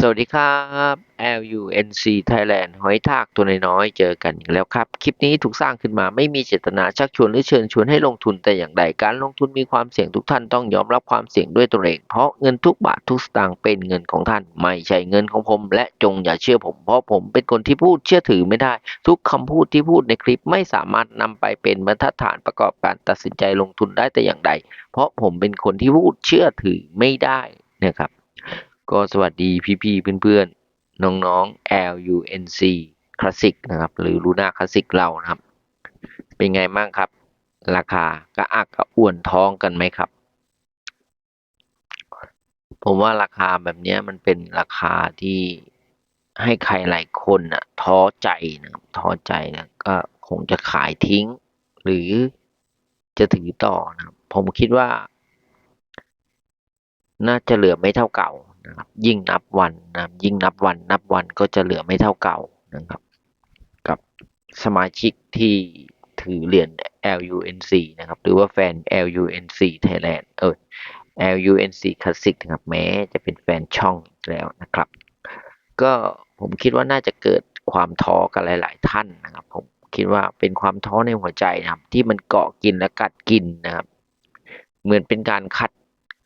สวัสดีครับ LUNC Thailand หอยทากตัวน้อยๆ เจอกันอีกแล้วครับ คลิปนี้ถูกสร้างขึ้นมาไม่มีเจตนาชักชวนหรือเชิญชวนให้ลงทุนแต่อย่างใด การลงทุนมีความเสี่ยงทุกท่านต้องยอมรับความเสี่ยงด้วยตัวเอง เพราะเงินทุกบาททุกสตางค์เป็นเงินของท่าน ไม่ใช่เงินของผม และจงอย่าเชื่อผม เพราะผมเป็นคนที่พูดเชื่อถือไม่ได้ ทุกคำพูดที่พูดในคลิปไม่สามารถนำไปเป็นบรรทัดฐานประกอบการตัดสินใจลงทุนได้แต่อย่างใด เพราะผมเป็นคนที่พูดเชื่อถือไม่ได้นะครับ ก็สวัสดีพี่ๆเพื่อนๆ น้องๆ LUNC Classic นะครับ หรือ Luna Classic เรานะครับ เป็นไงบ้างครับ ราคากระอักกระอ่วนท้องกันไหมครับ ผมว่าราคาแบบนี้มันเป็นราคาที่ให้ใครหลายคนน่ะท้อใจนะครับท้อใจแล้วก็คงจะขายทิ้ง หรือจะถือต่อนะครับ ผมคิดว่า น่าจะเหลือไม่เท่าเก่า นะครับยิ่งนับวันนะยิ่งนับวันนับวันก็จะเหลือไม่เท่าเก่านะครับ กับสมาชิกที่ถือเหรียญ LUNC นะครับ หรือว่าแฟน LUNC Thailand เออ LUNC Classic นะครับแม้จะเป็นแฟนช่องแล้วนะครับ ก็ผมคิดว่าน่าจะเกิดความท้อกันหลาย ๆ ท่านนะครับ ผมคิดว่าเป็นความท้อในหัวใจนะครับ ที่มันเกาะกินและกัดกินนะครับ เหมือนเป็นการคัด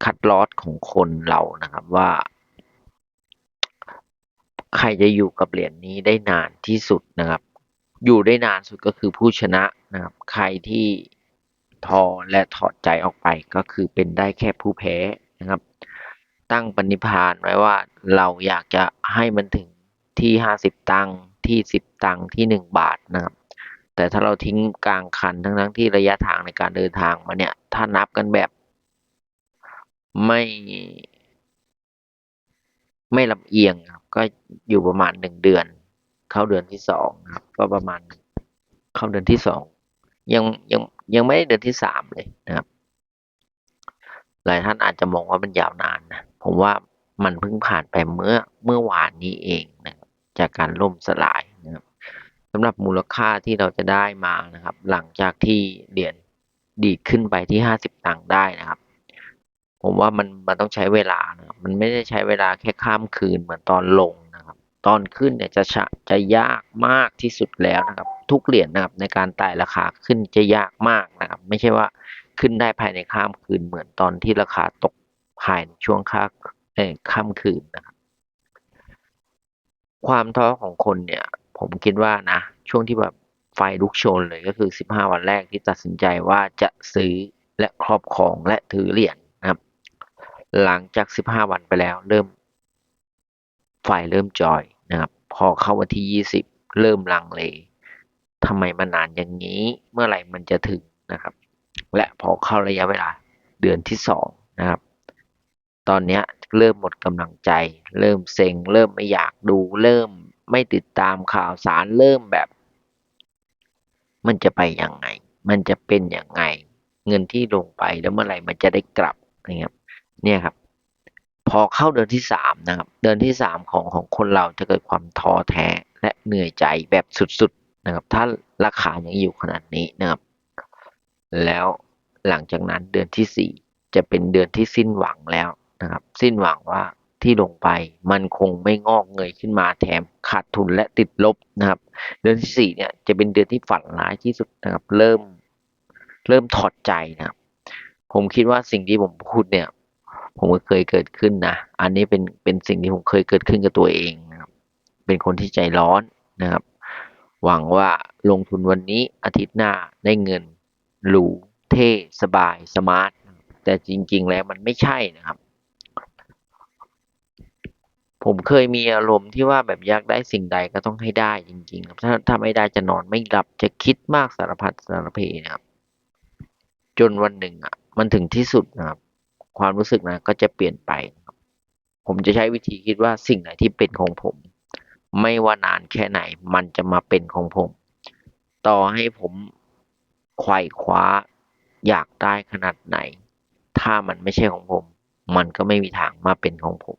คัดลอสของคนเรานะครับว่า ใครจะอยู่กับเหรียญนี้ได้นานที่สุดนะครับ อยู่ได้นานสุดก็คือผู้ชนะนะครับ ใครที่ทอและถอดใจออกไปก็คือเป็นได้แค่ผู้แพ้นะครับ ตั้งปณิพานไว้ว่าเราอยากจะให้มันถึงที่ห้าสิบตังค์ที่สิบตังค์ที่หนึ่งบาทนะครับ แต่ถ้าเราทิ้งกลางคันทั้งทั้งที่ระยะทางในการเดินทางมาเนี่ย ถ้านับกันแบบไม่ ไม่ลำเอียงครับ ก็อยู่ประมาณหนึ่งเดือน เข้าเดือนที่สองครับ ก็ประมาณเข้าเดือนที่สองยังยังยังไม่ได้เดือนที่สามเลยนะครับ หลายท่านอาจจะมองว่ามันยาวนานนะผมว่ามันเพิ่งผ่านไปเมื่อเมื่อวานนี้เองนะครับจากการล่มสลายนะครับสำหรับมูลค่าที่เราจะได้มานะครับ หลังจากที่เหรียญดีดขึ้นไปที่ห้าสิบตังค์ได้นะครับ ผมว่ามันมันต้องใช้เวลานะครับมันไม่ได้ใช้เวลาแค่ข้ามคืนเหมือนตอนลงนะครับ ตอนขึ้นเนี่ยจะชะจะยากมากที่สุดแล้วนะครับ ทุกเหรียญนะครับในการไต่ราคาขึ้นจะยากมากนะครับ ไม่ใช่ว่าขึ้นได้ภายในข้ามคืนเหมือนตอนที่ราคาตกภายในช่วงค่าเอ่อข้ามคืนนะครับ ความท้อของคนเนี่ย ผมคิดว่านะ ช่วงที่แบบไฟลุกโชนเลยก็คือ 15 วันแรกที่ตัดสินใจว่าจะซื้อและครอบครองและถือเหรียญ หลังจาก 15 วันไปแล้ว เริ่มไฟเริ่มจอยนะครับ พอเข้าวันที่ 20 เริ่มลังเลทำไมมันนานอย่างนี้เมื่อไหร่มันจะถึงนะครับ และพอเข้าระยะเวลาเดือนที่สองนะครับ ตอนนี้เริ่มหมดกำลังใจ เริ่มเซ็ง เริ่มไม่อยากดู เริ่มไม่ติดตามข่าวสารเริ่มแบบ มันจะไปยังไง มันจะเป็นยังไง เงินที่ลงไปแล้วเมื่อไหร่มันจะได้กลับนะครับ เนี่ยครับ พอเข้าเดือนที่สามนะครับ เดือนที่สามของของคนเราจะเกิดความท้อแท้และเหนื่อยใจแบบสุดๆนะครับ ถ้าราคายังอยู่ขนาดนี้นะครับ แล้วหลังจากนั้นเดือนที่สี่จะเป็นเดือนที่สิ้นหวังแล้วนะครับ สิ้นหวังว่าที่ลงไปมันคงไม่งอกเงยขึ้นมาแถมขาดทุนและติดลบนะครับ เดือนที่สี่เนี่ยจะเป็นเดือนที่ฝันร้ายที่สุดนะครับ เริ่มเริ่มถอดใจนะครับ ผมคิดว่าสิ่งที่ผมพูดเนี่ย ผมก็เคยเกิดขึ้นนะ อันนี้เป็นเป็นสิ่งที่ผมเคยเกิดขึ้นกับตัวเองนะครับ เป็นคนที่ใจร้อนนะครับ หวังว่าลงทุนวันนี้อาทิตย์หน้าได้เงินหรูเท่สบายสมาร์ทแต่จริง ๆ แล้วมันไม่ใช่นะครับ ผมเคยมีอารมณ์ที่ว่าแบบอยากได้สิ่งใดก็ต้องให้ได้จริงๆครับถ้าถ้าไม่ได้จะนอนไม่หลับจะคิดมากสารพัดสารเพนะครับ จนวันหนึ่งอะ มันถึงที่สุดนะครับ ความรู้สึกนะก็จะเปลี่ยนไปนะครับผมจะใช้วิธีคิดว่าสิ่งไหนที่เป็นของผม ไม่ว่านานแค่ไหนมันจะมาเป็นของผม ต่อให้ผมไขว่คว้าอยากได้ขนาดไหน ถ้ามันไม่ใช่ของผม มันก็ไม่มีทางมาเป็นของผม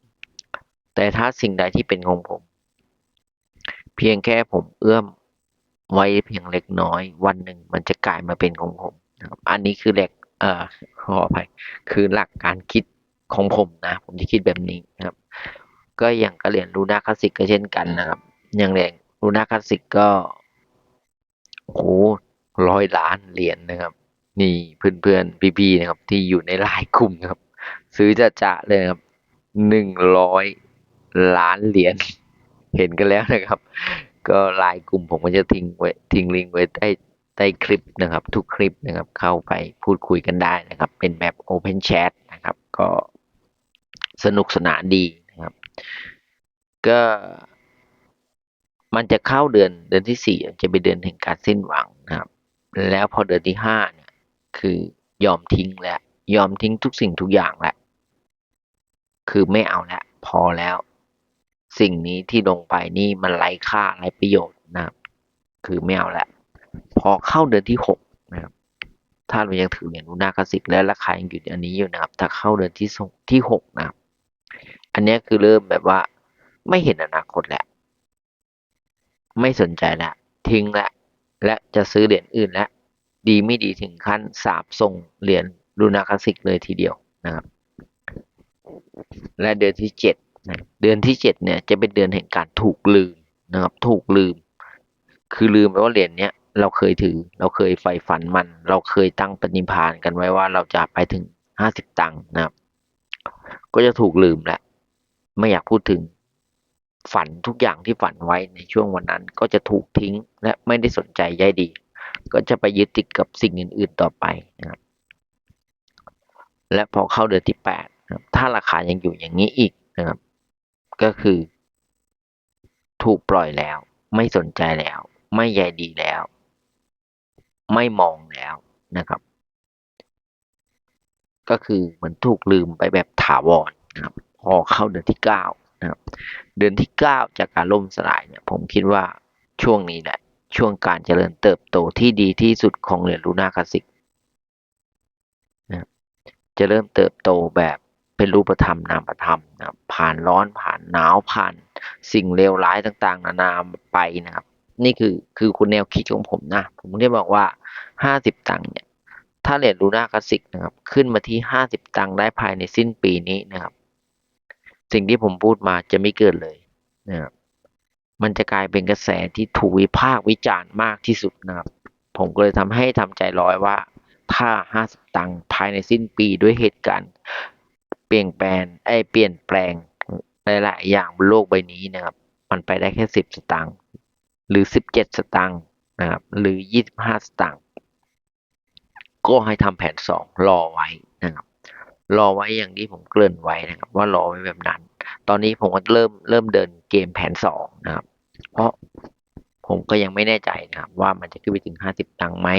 แต่ถ้าสิ่งใดที่เป็นของผม เพียงแค่ผมเอื้อมไว้เพียงเล็กน้อย วันหนึ่งมันจะกลายมาเป็นของผมนะครับอันนี้คือแหลก เอ่อขออภัยคือหลักการคิดของผมนะ ผมจะคิดแบบนี้นะครับ ก็อย่างกับเหรียญลูน่าคลาสสิกก็เช่นกันนะครับ อย่างเหรียญลูน่าคลาสสิกก็โอ้โหร้อยล้านเหรียญนะครับ นี่เพื่อนๆพี่ๆนะครับ ที่อยู่ในไลน์กลุ่มนะครับ ซื้อจะจะเลยครับหนึ่งร้อยล้านเหรียญเห็นกันแล้วนะครับ ก็ไลน์กลุ่มผมก็จะทิ้งไว้ทิ้งลิงก์ไว้ใต้ ใต้คลิปนะครับ ทุกคลิปนะครับ เข้าไปพูดคุยกันได้นะครับ เป็นแบบ Open Chat นะครับ ก็สนุกสนานดีนะครับ ก็มันจะเข้าเดือนเดือนที่สี่จะเป็นเดือนแห่งการสิ้นหวังนะครับ แล้วพอเดือนที่ห้าเนี่ยคือยอมทิ้งแล้วยอมทิ้งทุกสิ่งทุกอย่างแล้วคือไม่เอาแล้วพอแล้ว สิ่งนี้ที่ลงไปนี่มันไร้ค่าไร้ประโยชน์นะครับ คือไม่เอาแล้ว พอเข้าเดือนที่หกนะครับถ้าเรายังถือเหรียญลูน่าคลาสสิกและราคายังอยู่อันนี้อยู่นะครับ ถ้าเข้าเดือนที่สองที่หกนะครับ อันนี้คือเริ่มแบบว่าไม่เห็นอนาคตแล้วไม่สนใจแล้วทิ้งแล้วและจะซื้อเหรียญอื่นแล้วดีไม่ดีถึงขั้นสาบส่งเหรียญลูนาคาสสิกเลยทีเดียวนะครับ และเดือนที่เจ็ดนะเดือนที่เจ็ดเนี่ยจะเป็นเดือนแห่งการถูกลืมนะครับ ถูกลืม คือลืมไปว่าเหรียญเนี้ย เราเคยถือ เราเคยใฝ่ฝันมัน เราเคยตั้งปณิพานกันไว้ว่าเราจะไปถึงห้าสิบตังค์นะครับ ก็จะถูกลืมแล้วไม่อยากพูดถึงฝันทุกอย่างที่ฝันไว้ในช่วงวันนั้น ก็จะถูกทิ้งและไม่ได้สนใจใยดี ก็จะไปยึดติดกับสิ่งอื่น ๆต่อไปนะครับ และพอเข้าเดือนที่แปดถ้าราคายังอยู่อย่างนี้อีกนะครับ ก็คือ ถูกปล่อยแล้ว ไม่สนใจแล้ว ไม่ใยดีแล้ว ไม่มองแล้วนะครับ ก็คือเหมือนถูกลืมไปแบบถาวรนะครับ พอเข้าเดือนที่เก้านะครับ เดือนที่เก้าจากการล่มสลายเนี่ยผมคิดว่าช่วงนี้แหละช่วงการเจริญเติบโตที่ดีที่สุดของเหรียญลูน่าคลาสสิกนะจะเริ่มเติบโตแบบเป็นรูปธรรมนามธรรมนะผ่านร้อนผ่านหนาวผ่านสิ่งเลวร้ายต่างๆ นานาไปนะครับ นี่คือคือคุณแนวคิดของผมนะ ผมได้บอกว่าห้าสิบตังค์เนี่ย ถ้าเหรียญลูน่าคลาสสิกนะครับ ขึ้นมาที่ห้าสิบตังค์ได้ภายในสิ้นปีนี้นะครับ สิ่งที่ผมพูดมาจะไม่เกิดเลยนะครับมันจะกลายเป็นกระแสที่ถูกวิพากษ์วิจารณ์มากที่สุดนะครับ ผมก็เลยทำให้ทำใจร้อยว่าถ้าห้าสิบตังค์ภายในสิ้นปีด้วยเหตุการณ์ เปลี่ยนแปลงไอ้เปลี่ยนแปลงหลายๆอย่างบนโลกใบนี้นะครับ มันไปได้แค่สิบสตางค์ หรือสิบเจ็ดสตางค์นะครับหรือยี่สิบห้าสตางค์ก็ให้ทำแผนสองรอไว้นะครับรอไว้อย่างที่ผมเกริ่นไว้นะครับ ว่ารอไว้แบบนั้น ตอนนี้ผมก็เริ่มเริ่มเดินเกมแผนสองนะครับ เพราะผมก็ยังไม่แน่ใจนะครับ ว่ามันจะขึ้นไปถึงห้าสิบตังค์ไหม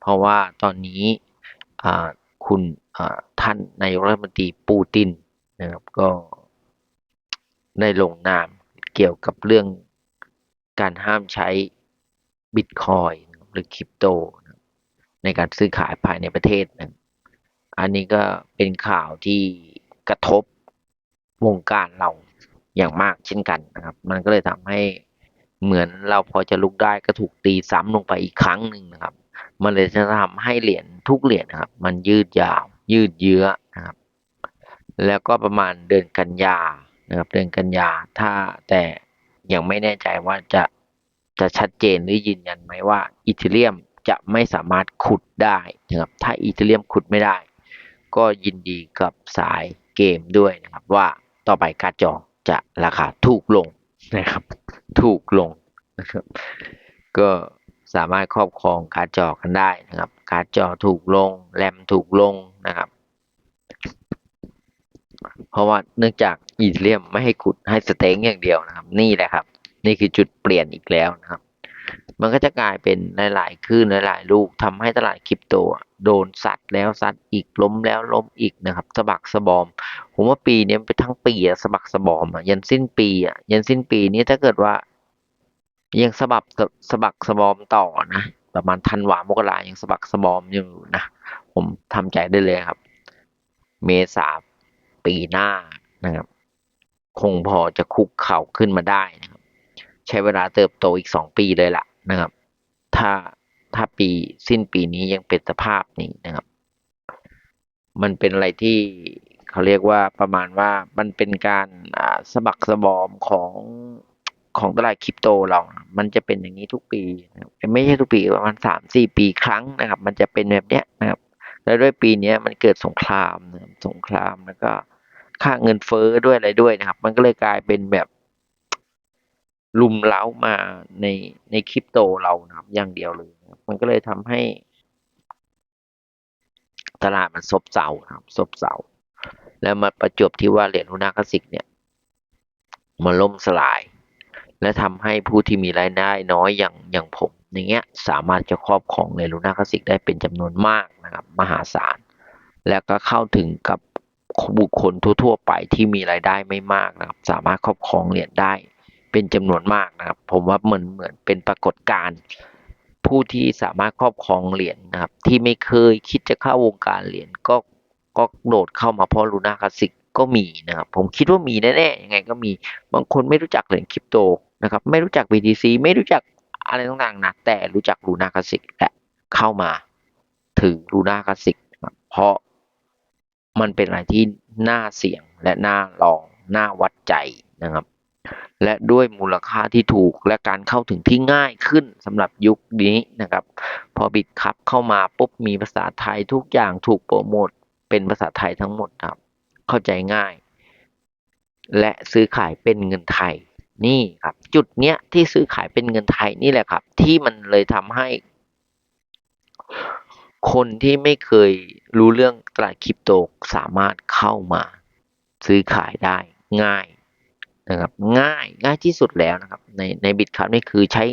เพราะว่าตอนนี้คุณท่านนายกรัฐมนตรีปูตินนะครับก็ได้ลงนามเกี่ยวกับเรื่อง การห้ามใช้บิตคอยหรือคริปโต ในการซื้อขายภายในประเทศนะอันนี้ก็เป็นข่าวที่กระทบวงการเราอย่างมากเช่นกันนะครับ มันก็เลยทำให้เหมือนเราพอจะลุกได้ก็ถูกตีซ้ำลงไปอีกครั้งหนึ่งนะครับ มันเลยจะทำให้เหรียญทุกเหรียญนะครับ มันยืดยาว ยืดเยื้อนะครับ แล้วก็ประมาณเดือนกันยานะครับ เดือนกันยาถ้าแต่ ยังไม่แน่ใจว่าจะจะชัดเจนหรือยืนยันไหมว่าอีเทเรียมจะไม่สามารถขุดได้นะครับถ้าอีเทเรียมขุดไม่ได้ ก็ยินดีกับสายเกมด้วยนะครับว่าต่อไปการ์ดจอจะราคาถูกลงนะครับ ถูกลงนะครับก็สามารถครอบครองการ์ดจอกันได้นะครับ การ์ดจอถูกลงแรมถูกลงนะครับ เพราะว่าเนื่องจากอีเทเรียมไม่ให้ขุดให้สเต็งอย่างเดียวนะครับ นี่แหละครับ นี่คือจุดเปลี่ยนอีกแล้วนะครับ มันก็จะกลายเป็นหลายๆคลื่นหลายๆลูกทำให้ตลาดคริปโตโดนซัดแล้วซัดอีกล้มแล้วล้มอีกนะครับสะบักสะบอม ผมว่าปีนี้มันเป็นทั้งปีอะสะบักสะบอมอะยันสิ้นปีอะยันสิ้นปีนี้ถ้าเกิดว่า ยังสะบักสะบักสะบอมต่อนะประมาณธันวามกรายังสะบักสะบอมอยู่นะ ผมทำใจได้เลยครับ เมษา ปีหน้านะครับ คงพอจะคุกเข่าขึ้นมาได้นะครับ ใช้เวลาเติบโตอีกสองปีเลยล่ะนะครับ ถ้าถ้าปีสิ้นปีนี้ยังเป็นสภาพนี้นะครับ มันเป็นอะไรที่เขาเรียกว่าประมาณว่ามันเป็นการสะบักสะบอมของของตลาดคริปโตเรา มันจะเป็นอย่างนี้ทุกปีนะครับไม่ใช่ทุกปีประมาณสามสี่ปีครั้งนะครับ มันจะเป็นแบบเนี้ยนะครับ แล้วด้วยปีเนี้ยมันเกิดสงครามนะครับสงครามแล้วก็ ค่าเงินเฟ้อด้วยอะไรด้วยนะครับ มันก็เลยกลายเป็นแบบลุมเล้ามาในในคริปโตเรานะครับ อย่างเดียวเลย มันก็เลยทำให้ ตลาดมันซบเซาครับซบเซาแล้วมาประจบที่ว่าเหรียญหุนาคสิกเนี่ยมันล่มสลาย และทำให้ผู้ที่มีรายได้น้อยอย่างอย่างผมอย่างเงี้ยสามารถจะครอบครองเหรียญหุนาคสิกได้เป็นจำนวนมากนะครับ มหาศาล แล้วก็เข้าถึงกับ บุคคลทั่ว ๆ ไปที่มีรายได้ไม่มากนะครับ สามารถครอบครองเหรียญได้เป็นจำนวนมากนะครับ ผมว่าเหมือนเหมือนเป็นปรากฏการณ์ผู้ที่สามารถครอบครองเหรียญนะครับ ที่ไม่เคยคิดจะเข้าวงการเหรียญก็ก็โดดเข้ามาเพราะลูน่าคลาสสิกก็มีนะครับ ผมคิดว่ามีแน่ๆยังไงก็มีบางคนไม่รู้จักเหรียญคริปโตนะครับ ไม่รู้จัก BTC ไม่รู้จักอะไรต่างๆนะแต่รู้จักลูน่าคลาสสิกและเข้ามาถือลูน่าคลาสสิกเพราะ มันเป็นอะไรที่น่าเสี่ยงและน่าลองน่าวัดใจนะครับ และด้วยมูลค่าที่ถูกและการเข้าถึงที่ง่ายขึ้นสำหรับยุคนี้นะครับ พอบิตคับเข้ามาปุ๊บมีภาษาไทยทุกอย่างถูกโปรโมทเป็นภาษาไทยทั้งหมดครับ เข้าใจง่าย และซื้อขายเป็นเงินไทยนี่ครับ จุดเนี้ยที่ซื้อขายเป็นเงินไทยนี่แหละครับ ที่มันเลยทำให้ คนที่ไม่เคยรู้เรื่องตลาดคริปโตสามารถเข้ามาซื้อขายได้ง่ายนะครับง่ายง่ายที่สุดแล้วนะครับ ในในบิตคัพนี่คือใช้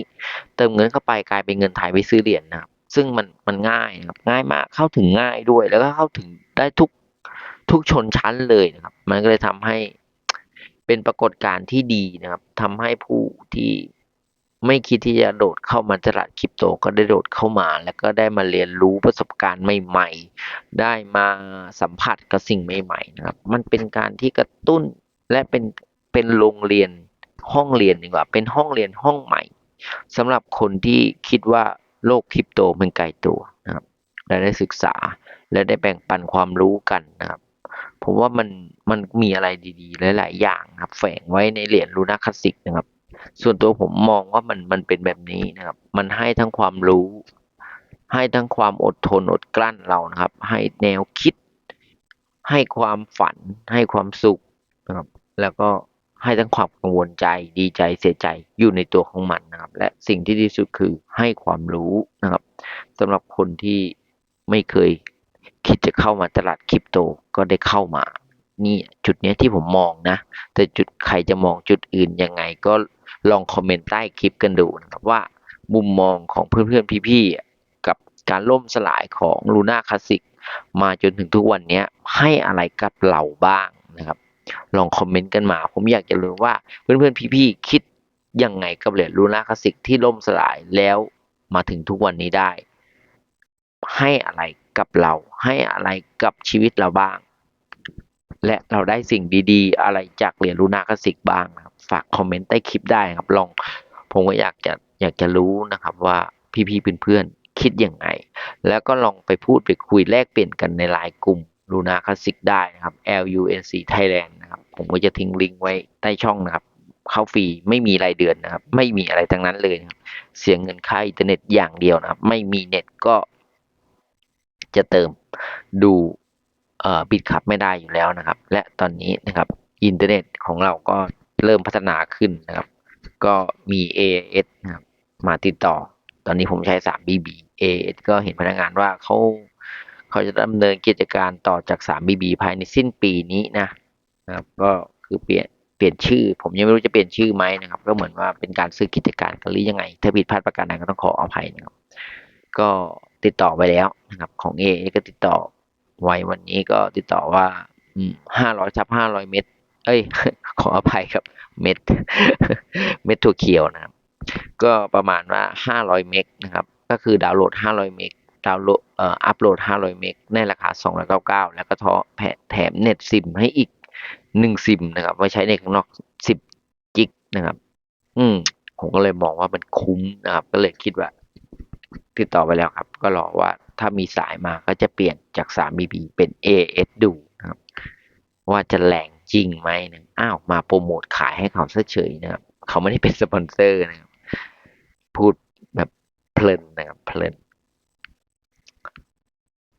เติมเงินเข้าไปกลายเป็นเงินไทยไปซื้อเหรียญนะครับ ซึ่งมันมันง่ายนะครับง่ายมากเข้าถึงง่ายด้วย แล้วก็เข้าถึงได้ทุกทุกชนชั้นเลยนะครับ มันก็เลยทำให้เป็นปรากฏการณ์ที่ดีนะครับทำให้ผู้ที่ ไม่คิดที่จะโดดเข้ามาตลาดคริปโตก็ได้โดดเข้ามา แล้วก็ได้มาเรียนรู้ประสบการณ์ใหม่ๆ ได้มาสัมผัสกับสิ่งใหม่ๆนะครับ มันเป็นการที่กระตุ้นและเป็นเป็นโรงเรียนห้องเรียนดีกว่า เป็นห้องเรียนห้องใหม่สำหรับคนที่คิดว่าโลกคริปโตมันไกลตัวนะครับและได้ศึกษาและได้แบ่งปันความรู้กันนะครับผมว่ามันมันมีอะไรดีๆ หลาย ๆ อย่างนะครับ แฝงไว้ในเหรียญลูน่าคลาสสิกนะครับ ส่วนตัวผมมองว่ามันมันเป็นแบบนี้นะครับ มันให้ทั้งความรู้ ให้ทั้งความอดทนอดกลั้นเรานะครับ ให้แนวคิด ให้ความฝัน ให้ความสุขนะครับ แล้วก็ให้ทั้งความกังวลใจดีใจเสียใจอยู่ในตัวของมันนะครับ และสิ่งที่ดีสุดคือให้ความรู้นะครับสำหรับคนที่ไม่เคยคิดจะเข้ามาตลาดคริปโตก็ได้เข้ามา นี่จุดนี้ที่ผมมองนะ แต่จุดใครจะมองจุดอื่นยังไงก็ ลองคอมเมนต์ใต้คลิปกันดูนะครับว่ามุมมองของเพื่อนๆพี่ๆกับการล่มสลายของลูน่าคลาสสิกมาจนถึงทุกวันนี้ให้อะไรกับเราบ้างนะครับ ลองคอมเมนต์กันมา ผมอยากจะรู้ว่าเพื่อนๆพี่ๆคิดยังไงกับเหรียญลูน่าคลาสสิกที่ล่มสลายแล้วมาถึงทุกวันนี้ได้ ให้อะไรกับเรา ให้อะไรกับชีวิตเราบ้าง และเราได้สิ่งดี ๆ อะไรจากเหรียญลูน่าคลาสสิกบ้างนะครับ ฝากคอมเมนต์ใต้คลิปได้นะครับลองผมก็อยากจะอยากจะรู้นะครับว่าพี่ๆเพื่อนๆคิดยังไง แล้วก็ลองไปพูดไปคุยแลกเปลี่ยนกันในไลน์กลุ่มลูน่าคลาสสิกได้นะครับ LUNC Thailand นะครับผมก็จะทิ้งลิงก์ไว้ใต้ช่องนะครับ เข้าฟรีไม่มีรายเดือนนะครับ ไม่มีอะไรทั้งนั้นเลยนะครับเสียงเงินค่าอินเทอร์เน็ตอย่างเดียวนะครับ ไม่มีเน็ตก็จะเติมดูบิตคับไม่ได้อยู่แล้วนะครับ และตอนนี้นะครับอินเทอร์เน็ตของเราก็ เริ่มพัฒนาขึ้นนะครับ ก็มี AS นะครับมาติดต่อ ตอนนี้ผมใช้ 3BB AS ก็เห็นพนักงานว่าเขาเขาจะดำเนินกิจการต่อจาก 3BB ภายในสิ้นปีนี้นะนะครับ ก็คือเปลี่ยนเปลี่ยนชื่อ ผมยังไม่รู้จะเปลี่ยนชื่อไหมนะครับ ก็เหมือนว่าเป็นการซื้อกิจการกันหรือยังไง ถ้าผิดพลาดประการใดก็ต้องขออภัยนะครับ ก็ติดต่อไปแล้วนะครับ ของ AA ก็ติดต่อไว้วันนี้ก็ติดต่อว่าห้าร้อยทับห้าร้อยเมตร เอ้ย ขออภัยครับ เม็ด เม็ดถั่วเขียวนะครับ ก็ประมาณว่าห้าร้อยเมกนะครับ ก็คือดาวน์โหลดห้าร้อยเมก ดาวน์โหลดเอ่ออัปโหลดห้าร้อยเมก ในราคาสองร้อยเก้าเก้าแล้วก็ทอแถมเน็ตซิมให้อีกหนึ่งซิมนะครับ ไว้ใช้ในข้างนอกสิบกิกนะครับ อืม ผมก็เลยมองว่ามันคุ้มนะครับ ก็เลยคิดว่า ติดต่อไปแล้วครับ ก็รอว่าถ้ามีสายมาก็จะเปลี่ยนจาก 3BB เป็น AS ดูนะครับ ว่าจะแรง จริงไหมนะอ้าวมาโปรโมทขายให้เขาเฉยๆนะครับเขาไม่ได้เป็นสปอนเซอร์นะครับ พูดแบบเพลินนะครับเพลิน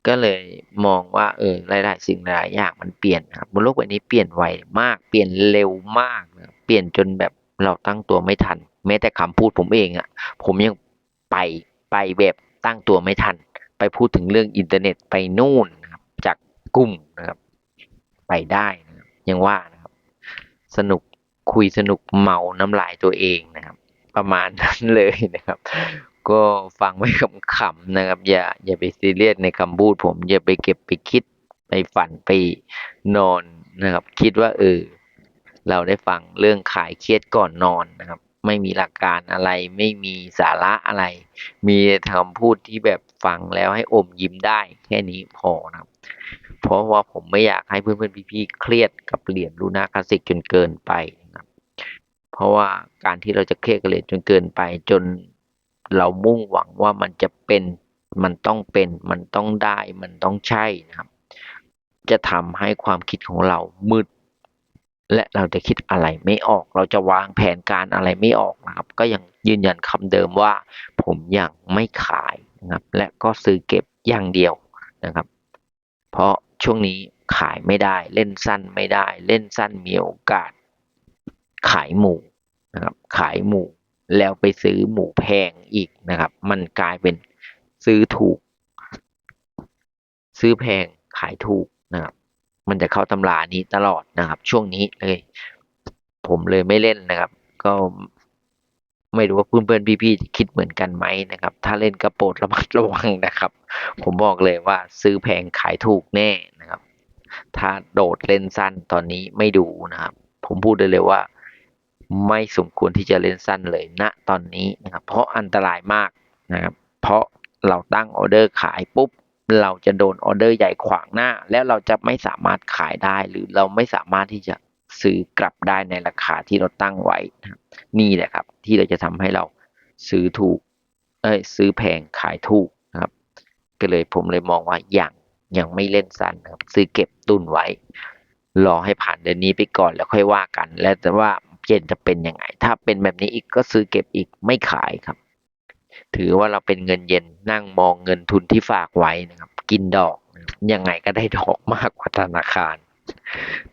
ก็เลยมองว่าเออหลายๆสิ่งหลายอย่างมันเปลี่ยนครับบนโลกใบนี้เปลี่ยนไวมากเปลี่ยนเร็วมากนะเปลี่ยนจนแบบเราตั้งตัวไม่ทัน แม้แต่คำพูดผมเองอะ่ะ ผมยังไปไปแบบตั้งตัวไม่ทัน ไปพูดถึงเรื่องอินเทอร์เน็ตไปนู่นนะครับ จากกลุ่มนะครับ ไปได้นะ ยังว่านะครับ สนุกคุยสนุกเมาน้ำลายตัวเองนะครับ ประมาณนั้นเลยนะครับ ก็ฟังไว้ขำๆนะครับ อย่าอย่าไปซีเรียสในคำพูดผม อย่าไปเก็บไปคิดไปฝันไปนอนนะครับ คิดว่าเออเราได้ฟังเรื่องขายเครียดก่อนนอนนะครับ ไม่มีหลักการอะไรไม่มีสาระอะไร มีคำพูดที่แบบฟังแล้วให้อมยิ้มได้แค่นี้พอนะครับ เพราะว่าผมไม่อยากให้เพื่อนๆพี่ๆเครียดกับเหรียญลูน่าคลาสสิกจนเกินไปนะครับ เพราะว่าการที่เราจะเครียดกับเหรียญจนเกินไป จนเรามุ่งหวังว่ามันจะเป็นมันต้องเป็นมันต้องได้มันต้องใช่นะครับ จะทำให้ความคิดของเรามืด และเราจะคิดอะไรไม่ออก เราจะวางแผนการอะไรไม่ออกนะครับ ก็ยังยืนยันคำเดิมว่า ผมยังไม่ขายนะครับ และก็ซื้อเก็บอย่างเดียวนะครับ เพราะช่วงนี้ขายไม่ได้ เล่นสั้นไม่ได้ เล่นสั้นมีโอกาส ขายหมูนะครับ ขายหมูแล้วไปซื้อหมูแพงอีกนะครับ มันกลายเป็นซื้อถูก ซื้อแพงขายถูกนะครับ มันจะเข้าตำรานี้ตลอดนะครับ ช่วงนี้เลย ผมเลยไม่เล่นนะครับ ก็ไม่รู้ว่าเพื่อนๆพี่ๆจะคิดเหมือนกันไหมนะครับ ถ้าเล่นก็โปรดระมัดระวังนะครับ ผมบอกเลยว่าซื้อแพงขายถูกแน่นะครับ ถ้าโดดเล่นสั้นตอนนี้ไม่ดูนะครับ ผมพูดได้เลยว่า ไม่สมควรที่จะเล่นสั้นเลยณตอนนี้นะครับ เพราะอันตรายมากนะครับ เพราะเราตั้งออเดอร์ขายปุ๊บเราจะโดนออเดอร์ใหญ่ขวางหน้า แล้วเราจะไม่สามารถขายได้หรือเราไม่สามารถที่จะซื้อกลับได้ในราคาที่เราตั้งไว้นะนี่แหละครับ ที่เราจะทำให้เราซื้อถูกเอ้ยซื้อแพงขายถูก ก็เลยผมเลยมองว่ายังยังไม่เล่นสั้นนะครับ ซื้อเก็บตุนไว้ รอให้ผ่านเดือนนี้ไปก่อนแล้วค่อยว่ากัน แล้วแต่ว่าเจนจะเป็นยังไง ถ้าเป็นแบบนี้อีกก็ซื้อเก็บอีกไม่ขายครับ ถือว่าเราเป็นเงินเย็นนั่งมองเงินทุนที่ฝากไว้นะครับ กินดอกยังไงก็ได้ดอกมากกว่าธนาคาร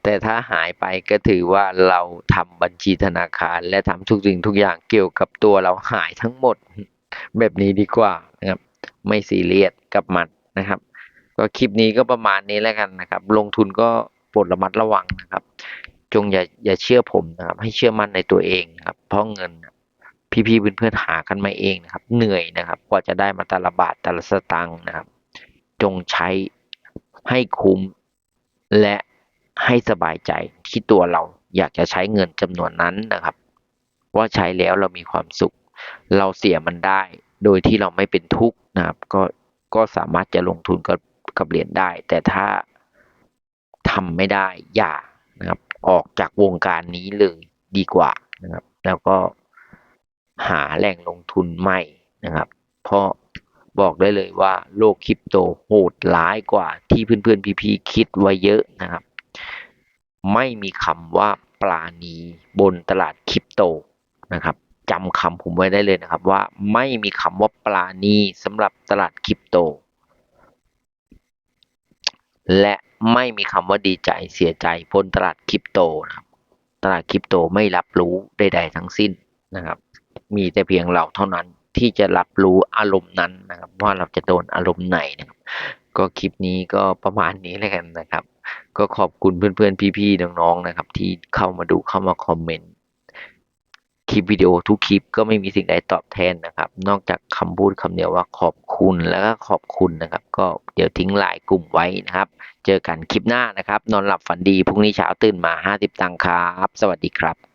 แต่ถ้าหายไปก็ถือว่าเราทำบัญชีธนาคาร และทำทุกสิ่งทุกอย่างเกี่ยวกับตัวเราหายทั้งหมด แบบนี้ดีกว่านะครับ ไม่ซีเรียสกับมันนะครับ ก็คลิปนี้ก็ประมาณนี้แล้วกันนะครับ ลงทุนก็โปรดระมัดระวังนะครับ จงอย่าอย่าเชื่อผมนะครับ ให้เชื่อมั่นในตัวเองนะครับ เพราะเงินน่พี่ๆเพื่อนๆหากันมาเองนะครับ เหนื่อยนะครับ กว่าจะได้มาแต่ละบาทแต่ละสตางค์นะครับ จงใช้ให้คุ้มและให้สบายใจที่ตัวเราอยากจะใช้เงินจำนวนนั้นนะครับ ว่าใช้แล้วเรามีความสุข เราเสียมันได้โดยที่เราไม่เป็นทุกข์ นะครับ ก็ก็สามารถจะลงทุนกับกับเหรียญได้ แต่ถ้าทำไม่ได้อย่านะครับ ออกจากวงการนี้เลยดีกว่านะครับ แล้วก็หาแหล่งลงทุนใหม่นะครับ เพราะบอกได้เลยว่าโลกคริปโตโหดร้ายกว่าที่เพื่อนๆพี่ๆคิดไว้เยอะนะครับ ไม่มีคำว่าปลาณีบนตลาดคริปโตนะครับ จำคำผมไว้ได้เลยนะครับว่าไม่มีคำว่าปลาณีสำหรับตลาดคริปโต และไม่มีคำว่าดีใจเสียใจบนตลาดคริปโตนะครับ ตลาดคริปโตไม่รับรู้ใดๆทั้งสิ้นนะครับ มีแต่เพียงเราเท่านั้นที่จะรับรู้อารมณ์นั้นนะครับ ว่าเราจะโดนอารมณ์ไหนนะครับ ก็คลิปนี้ก็ประมาณนี้แล้วกันนะครับ ก็ขอบคุณเพื่อนๆพี่ๆน้องๆนะครับ ที่เข้ามาดูเข้ามาคอมเมนต์ ลิปวิดีโอทุกคลิปก็ไม่มีสิ่งใดตอบแทนนะครับ นอกจากคำพูดคำเดียวว่าขอบคุณแล้วก็ขอบคุณนะครับ ก็เดี๋ยวทิ้งไลน์กลุ่มไว้นะครับ เจอกันคลิปหน้านะครับ นอนหลับฝันดีพรุ่งนี้เช้าตื่นมา 50 ตังค์ครับ สวัสดีครับ